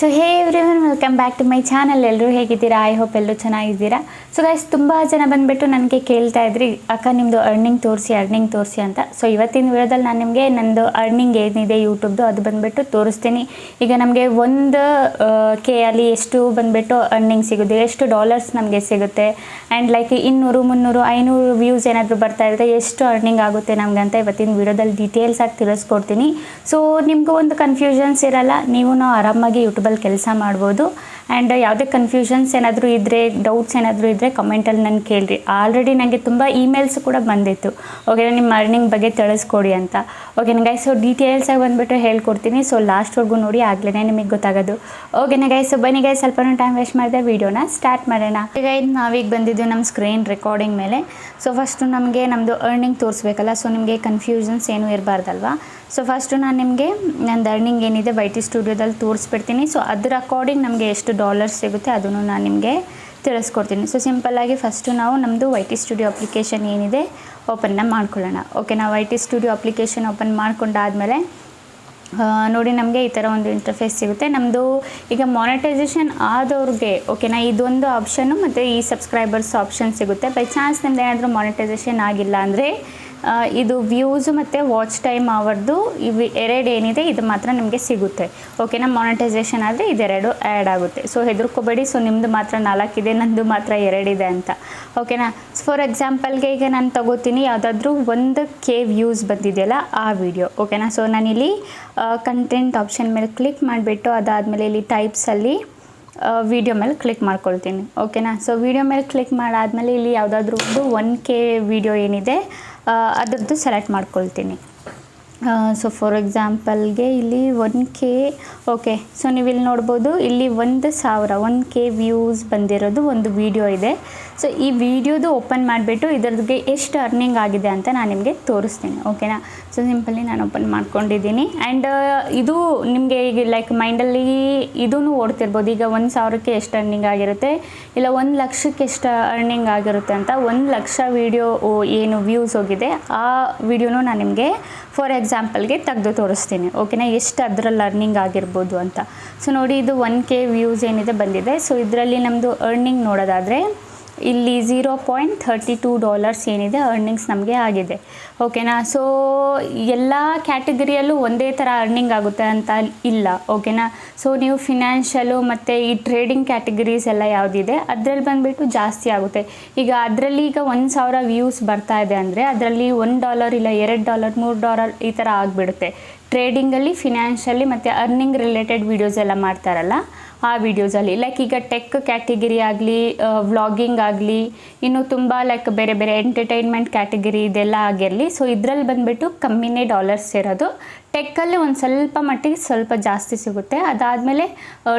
So hey everyone welcome back to my channel ಎಲ್ಲರೂ ಹೇಗಿದ್ದೀರಾ? I hope ಎಲ್ಲರೂ ಚೆನ್ನಾಗಿದ್ದೀರಾ? ಸೊ ಗೈಸ್ ತುಂಬ ಜನ ಬಂದುಬಿಟ್ಟು ನನಗೆ ಕೇಳ್ತಾ ಇದ್ರಿ, ಅಕ್ಕ ನಿಮ್ಮದು ಅರ್ನಿಂಗ್ ತೋರಿಸಿ ಅರ್ನಿಂಗ್ ತೋರಿಸಿ ಅಂತ. ಸೊ ಇವತ್ತಿನ ವಿಡಿಯೋದಲ್ಲಿ ನಾನು ನಿಮಗೆ ನಂದು ಅರ್ನಿಂಗ್ ಏನಿದೆ ಯೂಟ್ಯೂಬ್ದು ಅದು ಬಂದುಬಿಟ್ಟು ತೋರಿಸ್ತೀನಿ. ಈಗ ನಮಗೆ ಒಂದು ಕೆ ಅಲ್ಲಿ ಎಷ್ಟು ಬಂದುಬಿಟ್ಟು ಅರ್ನಿಂಗ್ ಸಿಗುತ್ತೆ, ಎಷ್ಟು ಡಾಲರ್ಸ್ ನಮಗೆ ಸಿಗುತ್ತೆ ಆ್ಯಂಡ್ ಲೈಕ್ ಇನ್ನೂರು, ಮುನ್ನೂರು, ಐನೂರು ವ್ಯೂಸ್ ಏನಾದರೂ ಬರ್ತಾ ಇದ್ದರೆ ಎಷ್ಟು ಅರ್ನಿಂಗ್ ಆಗುತ್ತೆ ನಮ್ಗೆ ಅಂತ ಇವತ್ತಿನ ವಿಡಿಯೋದಲ್ಲಿ ಡೀಟೇಲ್ಸ್ ಆಗಿ ತಿಳಿಸ್ಕೊಡ್ತೀನಿ. ಸೊ ನಿಮಗೂ ಒಂದು ಕನ್ಫ್ಯೂಷನ್ಸ್ ಇರಲ್ಲ, ನೀವು ನಾವು ಆರಾಮಾಗಿ ಯೂಟ್ಯೂಬಲ್ಲಿ ಕೆಲಸ ಮಾಡ್ಬೋದು. ಆ್ಯಂಡ್ ಯಾವುದೇ ಕನ್ಫ್ಯೂಷನ್ಸ್ ಏನಾದರೂ ಇದ್ದರೆ ಡೌಟ್ಸ್ ಏನಾದರೂ ಇದ್ದರೆ ಕಮೆಂಟಲ್ಲಿ ನಾನು ಕೇಳಿರಿ ಆಲ್ರೆಡಿ ನನಗೆ ತುಂಬ ಇಮೇಲ್ಸ್ ಕೂಡ ಬಂದಿತ್ತು. ಓಕೆ ನಿಮ್ಮ ಅರ್ನಿಂಗ್ ಬಗ್ಗೆ ತಿಳಿಸ್ಕೊಡಿ ಅಂತ. ಓಕೆ ಗೈಸ್ ಸೊ ಡೀಟೇಲ್ಸಾಗಿ ಬಂದುಬಿಟ್ಟು ಹೇಳ್ಕೊಡ್ತೀನಿ. ಸೊ ಲಾಸ್ಟ್ವರೆಗೂ ನೋಡಿ ಆಗಲೇ ನಿಮಗೆ ಗೊತ್ತಾಗೋದು. ಓಕೆನಾ ಗೈಸ್ ಸೊ ಬನ್ನಿ ಗೈಸ್ ಸ್ವಲ್ಪ ಟೈಮ್ ವೇಸ್ಟ್ ಮಾಡಿದೆ ವೀಡಿಯೋನ ಸ್ಟಾರ್ಟ್ ಮಾಡೋಣ. ಈಗ ನಾವೀಗ ಬಂದಿದ್ದು ನಮ್ಮ ಸ್ಕ್ರೀನ್ ರೆಕಾರ್ಡಿಂಗ್ ಮೇಲೆ. ಸೊ ಫಸ್ಟು ನಮಗೆ ನಮ್ಮದು ಅರ್ನಿಂಗ್ ತೋರಿಸ್ಬೇಕಲ್ಲ ಸೊ ನಿಮಗೆ ಕನ್ಫ್ಯೂಷನ್ಸ್ ಏನೂ ಇರಬಾರ್ದಲ್ವಾ? ಸೊ ಫಸ್ಟು ನಾನು ನಿಮಗೆ ನಂದು ಅರ್ನಿಂಗ್ ಏನಿದೆ ವೈ ಟಿ ಸ್ಟುಡಿಯೋದಲ್ಲಿ ತೋರಿಸ್ಬಿಡ್ತೀನಿ. ಸೊ ಅದ್ರ ಅಕಾರ್ಡಿಂಗ್ ನಮಗೆ ಎಷ್ಟು ಡಾಲರ್ಸ್ ಸಿಗುತ್ತೆ, ಅದನ್ನು ನಾನು ನಿಮಗೆ ತಿಳಿಸ್ಕೊಡ್ತೀನಿ. ಸೊ ಸಿಂಪಲ್ಲಾಗಿ ಫಸ್ಟು ನಾವು ನಮ್ಮದು ವೈ ಟಿ ಸ್ಟುಡಿಯೋ ಅಪ್ಲಿಕೇಶನ್ ಏನಿದೆ ಓಪನ್ನ ಮಾಡ್ಕೊಳ್ಳೋಣ. ಓಕೆ ನಾವು Y T studio application open ಮಾಡ್ಕೊಂಡಾದಮೇಲೆ ನೋಡಿ ನಮಗೆ ಈ ಥರ ಒಂದು ಇಂಟರ್ಫೇಸ್ ಸಿಗುತ್ತೆ. ನಮ್ಮದು ಈಗ ಮಾನಿಟೈಸೇಷನ್ ಆದವ್ರಿಗೆ ಓಕೆನಾ ಇದೊಂದು ಆಪ್ಷನ್ನು ಮತ್ತು ಈ ಸಬ್ಸ್ಕ್ರೈಬರ್ಸ್ ಆಪ್ಷನ್ ಸಿಗುತ್ತೆ. ಬೈ ಚಾನ್ಸ್ ನಿಮ್ದು ಏನಾದರೂ ಮಾನಿಟೈಸೇಷನ್ ಆಗಿಲ್ಲ ಅಂದರೆ ಇದು ವ್ಯೂಸು ಮತ್ತು ವಾಚ್ ಟೈಮ್ ಅವರ್ದು ಇವು ಎರಡು ಏನಿದೆ, ಇದು ಮಾತ್ರ ನಿಮಗೆ ಸಿಗುತ್ತೆ. ಓಕೆನಾ ಮಾನಿಟೈಸೇಷನ್ ಆದರೆ ಇದೆರಡು ಆ್ಯಡ್ ಆಗುತ್ತೆ. ಸೊ ಹೆದರ್ಕೋಬೇಡಿ. ಸೊ ನಿಮ್ಮದು ಮಾತ್ರ ನಾಲ್ಕಿದೆ, ನಂದು ಮಾತ್ರ ಎರಡಿದೆ ಅಂತ. ಓಕೆನಾ ಫಾರ್ ಎಕ್ಸಾಂಪಲ್ಗೆ ಈಗ ನಾನು ತಗೋತೀನಿ, ಯಾವುದಾದ್ರೂ ಒಂದು ಕೆ ವ್ಯೂಸ್ ಬಂದಿದೆಯಲ್ಲ, ಆ ವಿಡಿಯೋ ಓಕೆನಾ ಸೊ ನಾನಿಲ್ಲಿ ಕಂಟೆಂಟ್ ಆಪ್ಷನ್ ಮೇಲೆ ಕ್ಲಿಕ್ ಮಾಡಿಬಿಟ್ಟು ಅದಾದಮೇಲೆ ಇಲ್ಲಿ ಟೈಪ್ಸಲ್ಲಿ ವಿಡಿಯೋ ಮೇಲೆ ಕ್ಲಿಕ್ ಮಾಡ್ಕೊಳ್ತೀನಿ. ಓಕೆನಾ ಸೊ ವಿಡಿಯೋ ಮೇಲೆ ಕ್ಲಿಕ್ ಮಾಡಾದಮೇಲೆ ಇಲ್ಲಿ ಯಾವುದಾದ್ರೂ ಒಂದು ಒನ್ ಕೆ ವಿಡಿಯೋ ಏನಿದೆ ಅದರದ್ದು ಸೆಲೆಕ್ಟ್ ಮಾಡ್ಕೊಳ್ತೀನಿ. ಸೊ ಫಾರ್ ಎಕ್ಸಾಂಪಲ್ಗೆ ಇಲ್ಲಿ ಒನ್ ಕೆ ಓಕೆ ಸೊ ನೀವು ಇಲ್ಲಿ ನೋಡ್ಬೋದು, ಇಲ್ಲಿ ಒಂದು ಸಾವಿರ ಒನ್ ಕೆ ವ್ಯೂಸ್ ಬಂದಿರೋದು ಒಂದು ವಿಡಿಯೋ ಇದೆ. ಸೊ ಈ ವಿಡಿಯೋದು ಓಪನ್ ಮಾಡಿಬಿಟ್ಟು ಇದ್ರದ್ದು ಎಷ್ಟು ಅರ್ನಿಂಗ್ ಆಗಿದೆ ಅಂತ ನಾನು ನಿಮಗೆ ತೋರಿಸ್ತೀನಿ ಓಕೆನಾ ಸೊ ಸಿಂಪಲಿ ನಾನು ಓಪನ್ ಮಾಡ್ಕೊಂಡಿದ್ದೀನಿ. ಆ್ಯಂಡ್ ಇದು ನಿಮಗೆ ಈಗ ಲೈಕ್ ಮೈಂಡಲ್ಲಿ ಇದೂ ಓಡ್ತಿರ್ಬೋದು. ಈಗ ಒಂದು ಸಾವಿರಕ್ಕೆ ಎಷ್ಟು ಅರ್ನಿಂಗ್ ಆಗಿರುತ್ತೆ, ಇಲ್ಲ ಒಂದು ಲಕ್ಷಕ್ಕೆ ಎಷ್ಟು ಅರ್ನಿಂಗ್ ಆಗಿರುತ್ತೆ ಅಂತ ಒಂದು ಲಕ್ಷ ವಿಡಿಯೋ ಏನು ವ್ಯೂಸ್ ಹೋಗಿದೆ, ಆ ವಿಡಿಯೋನು ನಾನು ನಿಮಗೆ ಫಾರ್ ಎಕ್ಸಾಂಪಲ್ಗೆ ತೆಗೆದು ತೋರಿಸ್ತೀನಿ ಓಕೆನಾ ಎಷ್ಟು ಅದರಲ್ಲಿ ಅರ್ನಿಂಗ್ ಆಗಿರ್ಬೋದು ಅಂತ. ಸೊ ನೋಡಿ, ಇದು ಒನ್ ಕೆ ವ್ಯೂಸ್ ಏನಿದೆ ಬಂದಿದೆ. ಸೊ ಇದರಲ್ಲಿ ನಮ್ಮದು ಅರ್ನಿಂಗ್ ನೋಡೋದಾದರೆ ಇಲ್ಲಿ zero point thirty two dollars ಏನಿದೆ ಅರ್ನಿಂಗ್ಸ್ ನಮಗೆ ಆಗಿದೆ. ಓಕೆನಾ ಸೊ ಎಲ್ಲ ಕ್ಯಾಟಗರಿಯಲ್ಲೂ ಒಂದೇ ಥರ ಅರ್ನಿಂಗ್ ಆಗುತ್ತೆ ಅಂತ ಇಲ್ಲ. ಓಕೆನಾ ಸೊ ನೀವು ಫಿನಾನ್ಷಿಯಲು ಮತ್ತು ಈ ಟ್ರೇಡಿಂಗ್ ಕ್ಯಾಟಗರೀಸ್ ಎಲ್ಲ ಯಾವುದಿದೆ, ಅದರಲ್ಲಿ ಬಂದುಬಿಟ್ಟು ಜಾಸ್ತಿ ಆಗುತ್ತೆ. ಈಗ ಅದರಲ್ಲಿ ಈಗ ಒಂದು ಸಾವಿರ ವ್ಯೂಸ್ ಬರ್ತಾ ಇದೆ ಅಂದರೆ, ಅದರಲ್ಲಿ ಒಂದು ಡಾಲರ್ ಇಲ್ಲ, ಎರಡು ಡಾಲರ್ ಮೂರು ಡಾಲರ್ ಈ ಥರ ಆಗಿಬಿಡುತ್ತೆ. ಟ್ರೇಡಿಂಗಲ್ಲಿ ಫಿನಾನ್ಷಿಯಲಿ ಮತ್ತು ಅರ್ನಿಂಗ್ ರಿಲೇಟೆಡ್ ವೀಡಿಯೋಸ್ ಎಲ್ಲ ಮಾಡ್ತಾರಲ್ಲ, ಆ ವೀಡಿಯೋಸಲ್ಲಿ ಲೈಕ್ ಈಗ ಟೆಕ್ ಕ್ಯಾಟಗಿರಿ ಆಗಲಿ ವ್ಲಾಗಿಂಗ್ ಆಗಲಿ, ಇನ್ನು ತುಂಬ ಲೈಕ್ ಬೇರೆ ಬೇರೆ ಎಂಟರ್ಟೈನ್ಮೆಂಟ್ ಕ್ಯಾಟಗರಿ ಇದೆಲ್ಲ ಆಗಿರಲಿ. ಸೊ ಇದರಲ್ಲಿ ಬಂದುಬಿಟ್ಟು ಕಮ್ಮಿನೇ ಡಾಲರ್ಸ್ ಇರೋದು ಟೆಕ್ಕಲ್ಲಿ ಒಂದು ಸ್ವಲ್ಪ ಮಟ್ಟಿಗೆ ಸ್ವಲ್ಪ ಜಾಸ್ತಿ ಸಿಗುತ್ತೆ. ಅದಾದಮೇಲೆ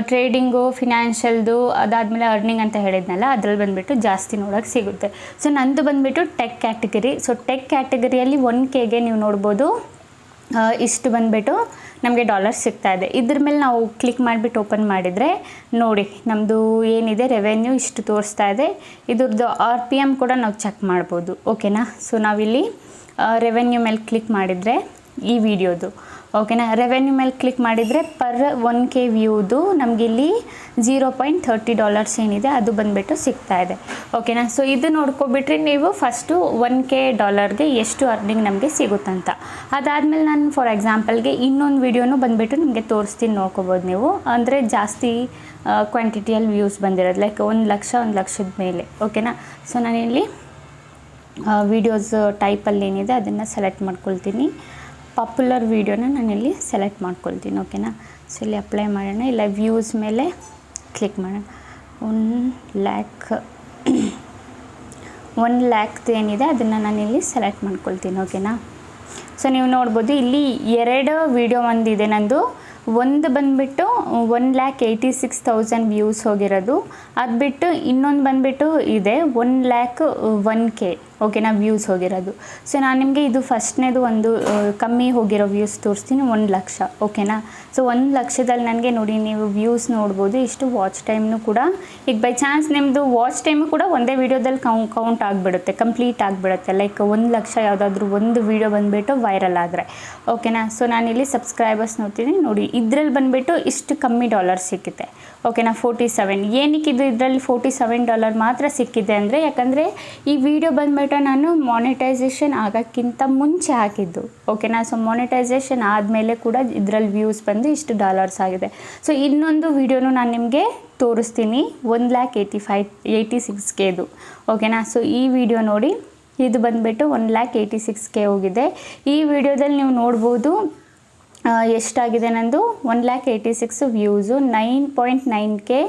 ಟ್ರೇಡಿಂಗು ಫಿನಾನ್ಷಿಯಲ್ದು ಅದಾದಮೇಲೆ ಅರ್ನಿಂಗ್ ಅಂತ ಹೇಳಿದ್ನಲ್ಲ, ಅದ್ರಲ್ಲಿ ಬಂದುಬಿಟ್ಟು ಜಾಸ್ತಿ ನೋಡೋಕ್ಕೆ ಸಿಗುತ್ತೆ. ಸೊ ನಂದು ಬಂದುಬಿಟ್ಟು ಟೆಕ್ ಕ್ಯಾಟಗರಿ ಸೊ ಟೆಕ್ ಕ್ಯಾಟಗರಿಯಲ್ಲಿ ಒನ್ ಕೆಗೆ ನೀವು ನೋಡ್ಬೋದು. ಇಷ್ಟು ಬಂದುಬಿಟ್ಟು ನಮಗೆ ಡಾಲರ್ಸ್ ಸಿಗ್ತಾ ಇದೆ. ಇದ್ರ ಮೇಲೆ ನಾವು ಕ್ಲಿಕ್ ಮಾಡಿಬಿಟ್ಟು ಓಪನ್ ಮಾಡಿದರೆ ನೋಡಿ ನಮ್ಮದು ಏನಿದೆ ರೆವೆನ್ಯೂ ಇಷ್ಟು ತೋರಿಸ್ತಾ ಇದೆ. ಇದ್ರದ್ದು ಆರ್ ಪಿ ಎಂ ಕೂಡ ನಾವು ಚೆಕ್ ಮಾಡ್ಬೋದು. ಓಕೆನಾ ಸೊ ನಾವಿಲ್ಲಿ ರೆವೆನ್ಯೂ ಮೇಲೆ ಕ್ಲಿಕ್ ಮಾಡಿದರೆ ಈ ವಿಡಿಯೋದು ಓಕೆನಾ ರೆವೆನ್ಯೂ ಮೇಲೆ ಕ್ಲಿಕ್ ಮಾಡಿದರೆ ಪರ್ ಒನ್ ಕೆ ವ್ಯೂದು ನಮಗಿಲ್ಲಿ ಜೀರೋ ಪಾಯಿಂಟ್ ಥರ್ಟಿ ಡಾಲರ್ಸ್ ಏನಿದೆ, ಅದು ಬಂದುಬಿಟ್ಟು ಸಿಗ್ತಾ ಇದೆ. ಓಕೆನಾ ಸೊ ಇದು ನೋಡ್ಕೊಬಿಟ್ರೆ ನೀವು ಫಸ್ಟು ಒನ್ ಕೆ ಡಾಲರ್ಗೆ ಎಷ್ಟು ಅರ್ನಿಂಗ್ ನಮಗೆ ಸಿಗುತ್ತಂತ. ಅದಾದಮೇಲೆ ನಾನು ಫಾರ್ ಎಕ್ಸಾಂಪಲ್ಗೆ ಇನ್ನೊಂದು ವಿಡಿಯೋನು ಬಂದುಬಿಟ್ಟು ನಿಮಗೆ ತೋರಿಸ್ತೀನಿ ನೋಡ್ಕೋಬೋದು ನೀವು. ಅಂದರೆ ಜಾಸ್ತಿ ಕ್ವಾಂಟಿಟಿಯಲ್ಲಿ ವ್ಯೂಸ್ ಬಂದಿರೋದು ಲೈಕ್ ಒಂದು ಲಕ್ಷ, ಒಂದು ಲಕ್ಷದ ಮೇಲೆ. ಓಕೆನಾ ಸೊ ನಾನಿಲ್ಲಿ ವಿಡಿಯೋಸ್ ಟೈಪಲ್ಲಿ ಏನಿದೆ, ಅದನ್ನು ಸೆಲೆಕ್ಟ್ ಮಾಡ್ಕೊಳ್ತೀನಿ. ಪಾಪ್ಯುಲರ್ ವೀಡಿಯೋನ ನಾನಿಲ್ಲಿ ಸೆಲೆಕ್ಟ್ ಮಾಡ್ಕೊಳ್ತೀನಿ ಓಕೆನಾ ಸೊ ಇಲ್ಲಿ ಅಪ್ಲೈ ಮಾಡೋಣ, ಇಲ್ಲ ವ್ಯೂಸ್ ಮೇಲೆ ಕ್ಲಿಕ್ ಮಾಡೋಣ. ಒನ್ ಲ್ಯಾಕ್ ಒನ್ ಲ್ಯಾಕ್ದು ಏನಿದೆ, ಅದನ್ನು ನಾನಿಲ್ಲಿ ಸೆಲೆಕ್ಟ್ ಮಾಡ್ಕೊಳ್ತೀನಿ ಓಕೆನಾ ಸೊ ನೀವು ನೋಡ್ಬೋದು, ಇಲ್ಲಿ ಎರಡು ವೀಡಿಯೋ ಒಂದಿದೆ ನಂದು. ಒಂದು ಬಂದುಬಿಟ್ಟು one lakh eighty six thousand views ಹೋಗಿರೋದು. ಅದು ಬಿಟ್ಟು ಇನ್ನೊಂದು ಬಂದುಬಿಟ್ಟು ಇದೆ ಒನ್ ಲ್ಯಾಕ್ ಒನ್ ಕೆ ಓಕೆನಾ ವ್ಯೂಸ್ ಹೋಗಿರೋದು. ಸೊ ನಾನು ನಿಮಗೆ ಇದು ಫಸ್ಟ್ನೇದು ಒಂದು ಕಮ್ಮಿ ಹೋಗಿರೋ ವ್ಯೂಸ್ ತೋರಿಸ್ತೀನಿ, ಒಂದು ಲಕ್ಷ, ಓಕೆನಾ? ಸೊ ಒಂದು ಲಕ್ಷದಲ್ಲಿ ನನಗೆ ನೋಡಿ ನೀವು ವ್ಯೂಸ್ ನೋಡ್ಬೋದು, ಇಷ್ಟು ವಾಚ್ ಟೈಮ್ನು ಕೂಡ. ಈಗ ಬೈ ಚಾನ್ಸ್ ನಿಮ್ಮದು ವಾಚ್ ಟೈಮು ಕೂಡ ಒಂದೇ ವೀಡಿಯೋದಲ್ಲಿ ಕೌ ಕೌಂಟ್ ಆಗಿಬಿಡುತ್ತೆ ಕಂಪ್ಲೀಟ್ ಆಗಿಬಿಡುತ್ತೆ. ಲೈಕ್ ಒಂದು ಲಕ್ಷ ಯಾವುದಾದ್ರೂ ಒಂದು ವೀಡಿಯೋ ಬಂದುಬಿಟ್ಟು ವೈರಲ್ ಆದರೆ, ಓಕೆನಾ? ಸೊ ನಾನಿಲ್ಲಿ ಸಬ್ಸ್ಕ್ರೈಬರ್ಸ್ ನೋಡ್ತೀನಿ, ನೋಡಿ, ಇದರಲ್ಲಿ ಬಂದುಬಿಟ್ಟು ಇಷ್ಟು ಕಮ್ಮಿ ಡಾಲರ್ ಸಿಕ್ಕಿದೆ, ಓಕೆನಾ? ಫೋರ್ಟಿ ಸೆವೆನ್ ಏನಕ್ಕಿದು ಇದರಲ್ಲಿ ಫೋರ್ಟಿ ಸೆವೆನ್ ಡಾಲರ್ ಮಾತ್ರ ಸಿಕ್ಕಿದೆ ಅಂದರೆ, ಯಾಕಂದರೆ ಈ ವಿಡಿಯೋ ಬಂದುಬಿಟ್ಟು ನಾನು ಮಾನಿಟೈಸೇಷನ್ ಆಗೋಕ್ಕಿಂತ ಮುಂಚೆ ಹಾಕಿದ್ದು. ಓಕೆನಾ ಸೊ ಮಾನಿಟೈಸೇಷನ್ ಆದಮೇಲೆ ಕೂಡ ಇದರಲ್ಲಿ ವ್ಯೂಸ್ ಬಂದು ಇಷ್ಟು ಡಾಲರ್ಸ್ ಆಗಿದೆ. ಸೊ ಇನ್ನೊಂದು ವಿಡಿಯೋನು ನಾನು ನಿಮಗೆ ತೋರಿಸ್ತೀನಿ. One lakh eighty five eighty six ಕೆದು ಓಕೆನಾ ಸೊ ಈ ವಿಡಿಯೋ ನೋಡಿ. ಇದು ಬಂದುಬಿಟ್ಟು one lakh eighty six K ಹೋಗಿದೆ. ಈ ವಿಡಿಯೋದಲ್ಲಿ ನೀವು ನೋಡ್ಬೋದು ಎಷ್ಟಾಗಿದೆ ನಂದು? One lakh eighty six views nine point nine K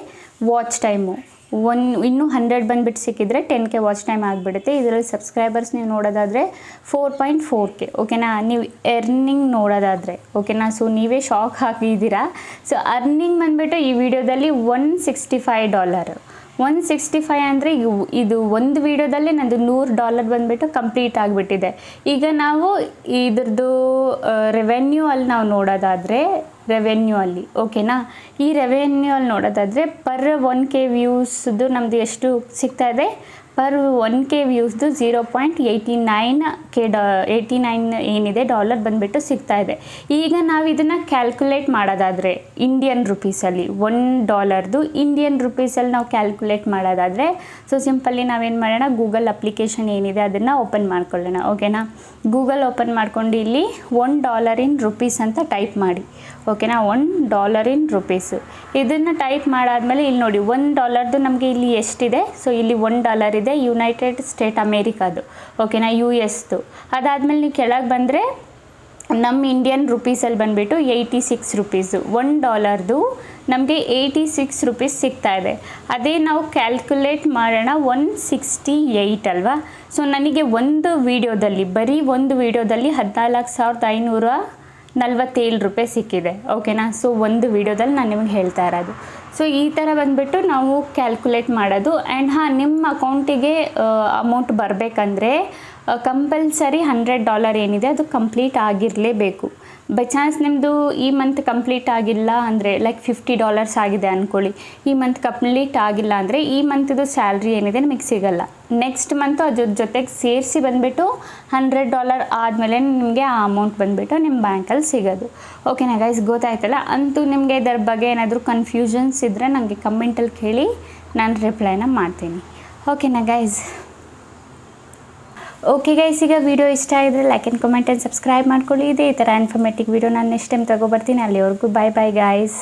watch time one, ಇನ್ನೂ ಹಂಡ್ರೆಡ್ ಬಂದುಬಿಟ್ಟು ಸಿಕ್ಕಿದ್ರೆ ಟೆನ್ ಕೆ ವಾಚ್ ಟೈಮ್ ಆಗಿಬಿಡುತ್ತೆ. ಇದರಲ್ಲಿ ಸಬ್ಸ್ಕ್ರೈಬರ್ಸ್ ನೀವು ನೋಡೋದಾದರೆ ಫೋರ್ ಪಾಯಿಂಟ್ ಫೋರ್ ಕೆ, ಓಕೆನಾ? ನೀವು ಎರ್ನಿಂಗ್ ನೋಡೋದಾದರೆ, ಓಕೆನಾ? ಸೊ ನೀವೇ ಶಾಕ್ ಹಾಕಿದ್ದೀರಾ ಸೊ ಅರ್ನಿಂಗ್ ಬಂದುಬಿಟ್ಟು ಈ ವಿಡಿಯೋದಲ್ಲಿ one sixty five dollar. One sixty five ಅಂದರೆ ಇದು ಒಂದು ವೀಡಿಯೋದಲ್ಲೇ ನಂದು ನೂರು ಡಾಲರ್ ಬಂದುಬಿಟ್ಟು ಕಂಪ್ಲೀಟ್ ಆಗಿಬಿಟ್ಟಿದೆ. ಈಗ ನಾವು ಇದ್ರದ್ದು ರೆವೆನ್ಯೂ ಅಲ್ಲಿ ನಾವು ನೋಡೋದಾದರೆ ರೆವೆನ್ಯೂ ಅಲ್ಲಿ ಓಕೆನಾ ಈ ರೆವೆನ್ಯೂ ಅಲ್ಲಿ ನೋಡೋದಾದರೆ ಪರ್ ಒನ್ ಕೆ ವ್ಯೂಸ್ದು ನಮ್ಮದು ಎಷ್ಟು ಸಿಗ್ತಾ ಇದೆ? Per one K ವ್ಯೂಸ್ದು zero point eighty nine K ಡಾ ಏಯ್ಟಿ ನೈನ್ ಏನಿದೆ ಡಾಲರ್ ಬಂದುಬಿಟ್ಟು ಸಿಗ್ತಾ ಇದೆ. ಈಗ ನಾವು ಇದನ್ನು ಕ್ಯಾಲ್ಕುಲೇಟ್ ಮಾಡೋದಾದರೆ ಇಂಡಿಯನ್ ರುಪೀಸಲ್ಲಿ ಒನ್ ಡಾಲರ್ದು ಇಂಡಿಯನ್ ರುಪೀಸಲ್ಲಿ ನಾವು ಕ್ಯಾಲ್ಕುಲೇಟ್ ಮಾಡೋದಾದರೆ ಸೊ ಸಿಂಪಲ್ಲಿ ನಾವೇನು ಮಾಡೋಣ ಗೂಗಲ್ ಅಪ್ಲಿಕೇಶನ್ ಏನಿದೆ ಅದನ್ನು ಓಪನ್ ಮಾಡ್ಕೊಳ್ಳೋಣ ಓಕೆನಾ ಗೂಗಲ್ ಓಪನ್ ಮಾಡ್ಕೊಂಡು ಇಲ್ಲಿ ಒನ್ ಡಾಲರ್ ಇನ್ ರುಪೀಸ್ ಅಂತ ಟೈಪ್ ಮಾಡಿ ಓಕೆನಾ ಒನ್ ಡಾಲರ್ ಇನ್ ರುಪೀಸು ಇದನ್ನು ಟೈಪ್ ಮಾಡಾದಮೇಲೆ ಇಲ್ಲಿ ನೋಡಿ ಒನ್ ಡಾಲರ್ದು ನಮಗೆ ಇಲ್ಲಿ ಎಷ್ಟಿದೆ? ಸೊ ಇಲ್ಲಿ ಒನ್ ಡಾಲರ್ ಇದೆ ಯುನೈಟೆಡ್ ಸ್ಟೇಟ್ ಅಮೇರಿಕಾದು ಓಕೆನಾ ಯು ಎಸ್ದು ಅದಾದಮೇಲೆ ನೀವು ಕೆಳಗೆ ಬಂದರೆ ನಮ್ಮ ಇಂಡಿಯನ್ ರುಪೀಸಲ್ಲಿ ಬಂದುಬಿಟ್ಟು ಏಯ್ಟಿ ಸಿಕ್ಸ್ ರುಪೀಸು ಒನ್ ಡಾಲರ್ದು ನಮಗೆ ಏಯ್ಟಿ ಸಿಕ್ಸ್ ರುಪೀಸ್ ಸಿಗ್ತಾ ಇದೆ. ಅದೇ ನಾವು ಕ್ಯಾಲ್ಕುಲೇಟ್ ಮಾಡೋಣ ಒನ್ ಸಿಕ್ಸ್ಟಿ ಏಯ್ಟ್ ಅಲ್ವಾ? ಸೊ ನನಗೆ ಒಂದು ವೀಡಿಯೋದಲ್ಲಿ, ಬರೀ ಒಂದು ವೀಡಿಯೋದಲ್ಲಿ ಹದಿನಾಲ್ಕು ಸಾವಿರದ ಐನೂರ ನಲ್ವತ್ತೇಳು ರೂಪಾಯಿ ಸಿಕ್ಕಿದೆ. ಓಕೆನಾ ಸೊ ಒಂದು ವೀಡಿಯೋದಲ್ಲಿ ನಾನು ನಿಮಗೆ ಹೇಳ್ತಾ ಇರೋದು. ಸೊ ಈ ಥರ ಬಂದುಬಿಟ್ಟು ನಾವು ಕ್ಯಾಲ್ಕುಲೇಟ್ ಮಾಡೋದು. ಆ್ಯಂಡ್ ಹಾಂ, ನಿಮ್ಮ ಅಕೌಂಟಿಗೆ ಅಮೌಂಟ್ ಬರಬೇಕಂದ್ರೆ ಕಂಪಲ್ಸರಿ ಹಂಡ್ರೆಡ್ ಡಾಲರ್ ಏನಿದೆ, ಅದು ಕಂಪ್ಲೀಟ್ ಆಗಿರಲೇಬೇಕು. ಬೈ ಚಾನ್ಸ್ ನಿಮ್ಮದು ಈ ಮಂತ್ ಕಂಪ್ಲೀಟ್ ಆಗಿಲ್ಲ ಅಂದರೆ ಲೈಕ್ ಫಿಫ್ಟಿ ಡಾಲರ್ಸ್ ಆಗಿದೆ ಅಂದ್ಕೊಳ್ಳಿ ಈ ಮಂತ್ ಕಂಪ್ಲೀಟ್ ಆಗಿಲ್ಲ ಅಂದರೆ, ಈ ಮಂತ್ದು ಸ್ಯಾಲ್ರಿ ಏನಿದೆ ನಿಮಗೆ ಸಿಗಲ್ಲ. ನೆಕ್ಸ್ಟ್ ಮಂತು ಅದ್ರ ಜೊತೆಗೆ ಸೇರಿಸಿ ಬಂದುಬಿಟ್ಟು ಹಂಡ್ರೆಡ್ ಡಾಲರ್ ಆದಮೇಲೆ ನಿಮಗೆ ಆ ಅಮೌಂಟ್ ಬಂದುಬಿಟ್ಟು ನಿಮ್ಮ ಬ್ಯಾಂಕಲ್ಲಿ ಸಿಗೋದು. ಓಕೆನಾ ಗೈಸ್ ಗೊತ್ತಾಯ್ತಲ್ಲ? ಅಂತೂ ನಿಮಗೆ ಇದರ ಬಗ್ಗೆ ಏನಾದರೂ ಕನ್ಫ್ಯೂಷನ್ಸ್ ಇದ್ದರೆ ನನಗೆ ಕಮೆಂಟಲ್ಲಿ ಕೇಳಿ, ನಾನು ರಿಪ್ಲೈನ ಮಾಡ್ತೀನಿ. ಓಕೆನಾ ಗೈಸ್ ಓಕೆ ಗೈಸ್ ಈಗ ವಿಡಿಯೋ ಇಷ್ಟ ಆಗಿದ್ರೆ like and comment and subscribe ಮಾಡ್ಕೊಳ್ಳಿ. ಇದೇ ಈ ಥರ ಇನ್ಫಾರ್ಮೇಟಿವ್ ವಿಡಿಯೋ ನಾನು ನೆಕ್ಸ್ಟ್ ಟೈಮ್ ತಗೊಬರ್ತೀನಿ ಅಲ್ಲಿವರೆಗೂ ಬಾಯ್ ಬಾಯ್ ಗೈಸ್